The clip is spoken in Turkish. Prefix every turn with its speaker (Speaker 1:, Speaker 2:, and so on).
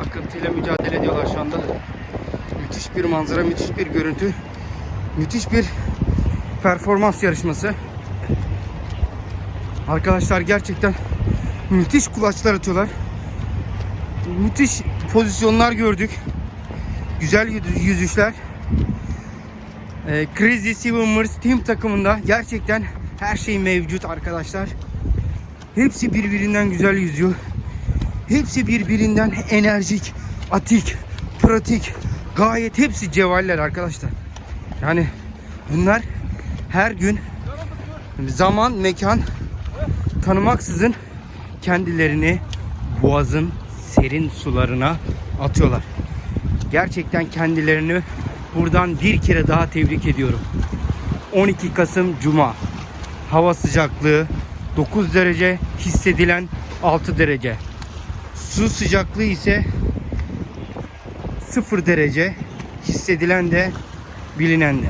Speaker 1: Akıntıyla mücadele ediyorlar şu anda. Müthiş bir manzara, müthiş bir görüntü. Müthiş bir performans yarışması. Arkadaşlar gerçekten müthiş kulaçlar atıyorlar. Müthiş pozisyonlar gördük. Güzel yüz- yüzüşler. Ee, Crazy Swimmers Team takımında gerçekten her şey mevcut arkadaşlar. Hepsi birbirinden güzel yüzüyor. Hepsi birbirinden enerjik, atik, pratik. Gayet hepsi cevaller arkadaşlar. Yani bunlar her gün zaman, mekan tanımaksızın kendilerini boğazın serin sularına atıyorlar. Gerçekten kendilerini buradan bir kere daha tebrik ediyorum. 12 Kasım Cuma. Hava sıcaklığı 9 derece, hissedilen 6 derece. Su sıcaklığı ise 0 derece, hissedilen de bilinen de.